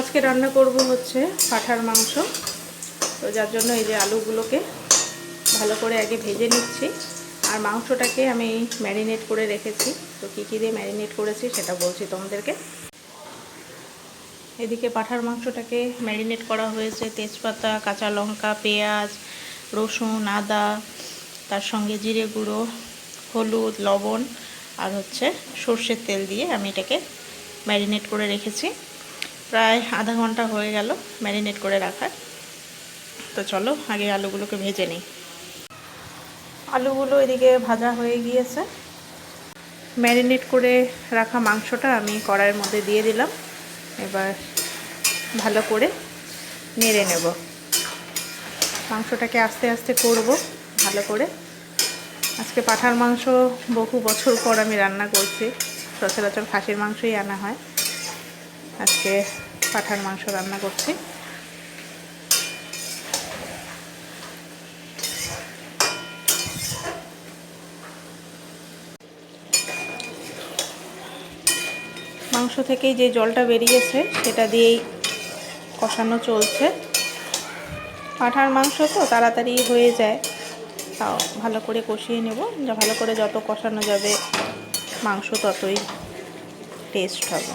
আজকে রান্না করব হচ্ছে পাঠার মাংস। তো যার জন্য এই যে আলুগুলোকে ভালো করে আগে ভেজে নিচ্ছি। আর মাংসটাকে আমি ম্যারিনেট করে রেখেছি। তো কী কী দিয়ে ম্যারিনেট করেছি সেটা বলছি তোমাদেরকে। এদিকে পাঠার মাংসটাকে ম্যারিনেট করা হয়েছে তেজপাতা, কাঁচা লঙ্কা, পেঁয়াজ, রসুন, আদা, তার সঙ্গে জিরে গুঁড়ো, হলুদ, লবণ আর হচ্ছে সর্ষের তেল দিয়ে আমি এটাকে ম্যারিনেট করে রেখেছি। প্রায় আধা ঘণ্টা হয়ে গেল ম্যারিনেট করে রাখার। তো চলো, আগে আলুগুলোকে ভেজে নিই। আলুগুলো এদিকে ভাজা হয়ে গিয়েছে। ম্যারিনেট করে রাখা মাংসটা আমি কড়াইয়ের মধ্যে দিয়ে দিলাম। এবার ভালো করে নেড়ে নেব। মাংসটাকে আস্তে আস্তে করব ভালো করে। আজকে পাঠার মাংস বহু বছর পর আমি রান্না করছি। সচরাচর খাসির মাংসই আনা হয়। আজকে পাঠার মাংস রান্না করছি। মাংস থেকেই যে জলটা বেরিয়েছে, সেটা দিয়েই কষানো চলছে। পাঠার মাংস তো তাড়াতাড়ি হয়ে যায়, তাও ভালো করে কষিয়ে নেব। যা ভালো করে যত কষানো যাবে, মাংস ততই টেস্ট হবে।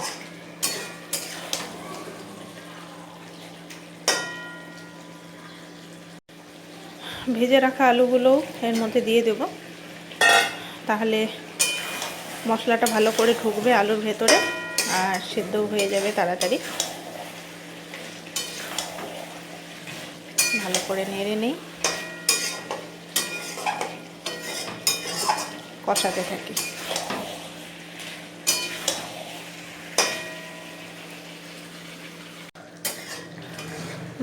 ভেজে রাখা আলুগুলো এর মধ্যে দিয়ে দেব। তাহলে মশলাটা ভালো করে ঢুকবে আলুর ভেতরে আর সেদ্ধও হয়ে যাবে তাড়াতাড়ি। ভালো করে নেড়ে নেই। কষাতে থাকি।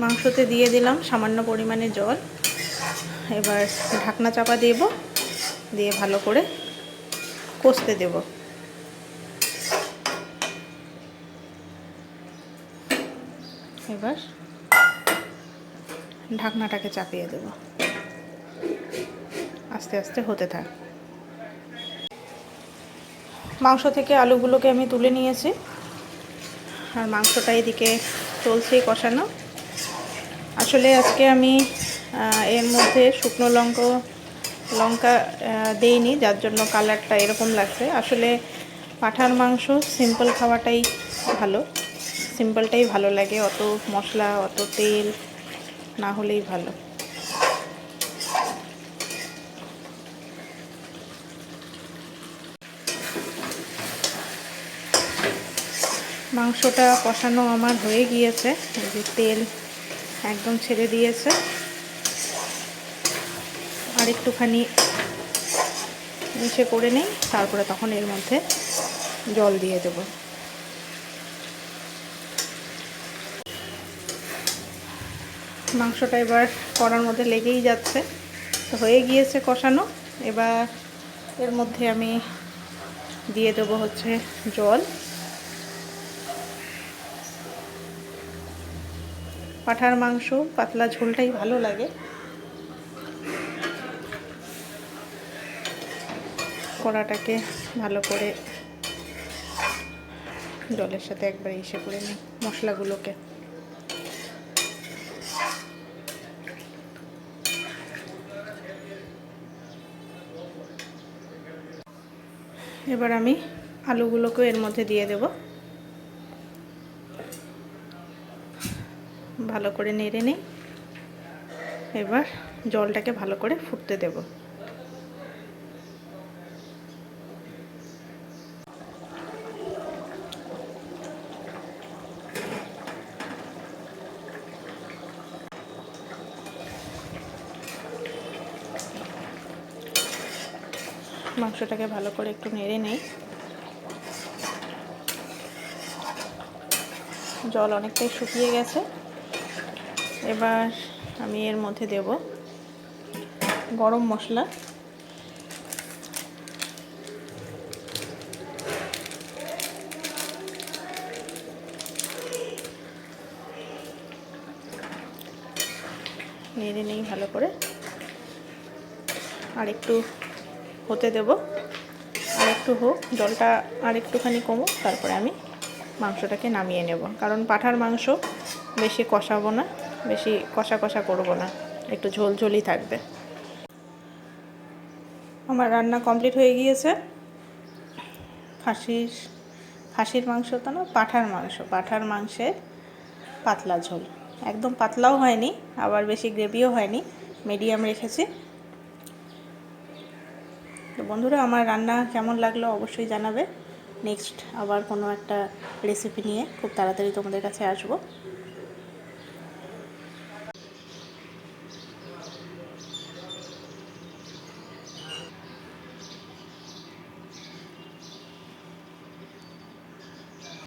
মাংসতে দিয়ে দিলাম সামান্য পরিমাণে জল। এবার ঢাকনা চাপা দেব, দিয়ে ভালো করে কষতে দেব। এবার ঢাকনাটাকে চাপিয়ে দেব। আস্তে আস্তে হতে থাক। মাংস থেকে আলুগুলোকে আমি তুলে নিয়েছি। আর মাংসটা এদিকে চলছেই কষানো। আসলে আজকে আমি এর মধ্যে শুকনো লঙ্কা লঙ্কা দেইনি, যার জন্য কালারটা এরকম লাগছে। আসলে পাঠার মাংস সিম্পল খাওয়াটাই ভালো। সিম্পলটাই ভালো লাগে, অত মশলা, অত তেল না হলেই ভালো। মাংসটা কষানো আমার হয়ে গিয়েছে। তেল একদম ছেড়ে দিয়েছে। আর একটুখানি মিশে করে নেই, তারপরে তখন এর মধ্যে জল দিয়ে দেব। মাংসটা এবার কড়ার মধ্যে লেগেই যাচ্ছে। তো হয়ে গিয়েছে কষানো। এবার এর মধ্যে আমি দিয়ে দেব হচ্ছে জল। পাঠার মাংস, পাতলা ঝোলটাই ভালো লাগে। কড়াটাকে ভালো করে জলের সাথে একবার ইসে করে নিই মশলাগুলোকে। এবার আমি আলুগুলোকে এর মধ্যে দিয়ে দেব। ভালো করে নেড়ে নিই। এবার জলটাকে ভালো করে ফুটতে দেবো। মাংসটাকে ভালো করে একটু নেড়ে নেই। জল অনেকটাই শুকিয়ে গেছে। এবার আমি এর মধ্যে দেব গরম মশলা। নেড়ে নেই ভালো করে। আর একটু হতে দেব। আর একটু হোক, জলটা আর একটুখানি কমুক, তারপরে আমি মাংসটাকে নামিয়ে নেব। কারণ পাঠার মাংস বেশি কষাবো না, বেশি কষা কষা করব না, একটু ঝোল ঝোলই থাকবে। আমার রান্না কমপ্লিট হয়ে গিয়েছে। খাসির খাসির মাংস তো না, পাঠার মাংস, পাঠার মাংসের পাতলা ঝোল। একদম পাতলাও হয়নি, আবার বেশি গ্রেভিও হয়নি, মিডিয়াম রেখেছি। তো বন্ধুরা, আমার রান্না কেমন লাগল অবশ্যই জানাবে। নেক্সট আবার কোনো একটা রেসিপি নিয়ে খুব তাড়াতাড়ি তোমাদের কাছে আসব।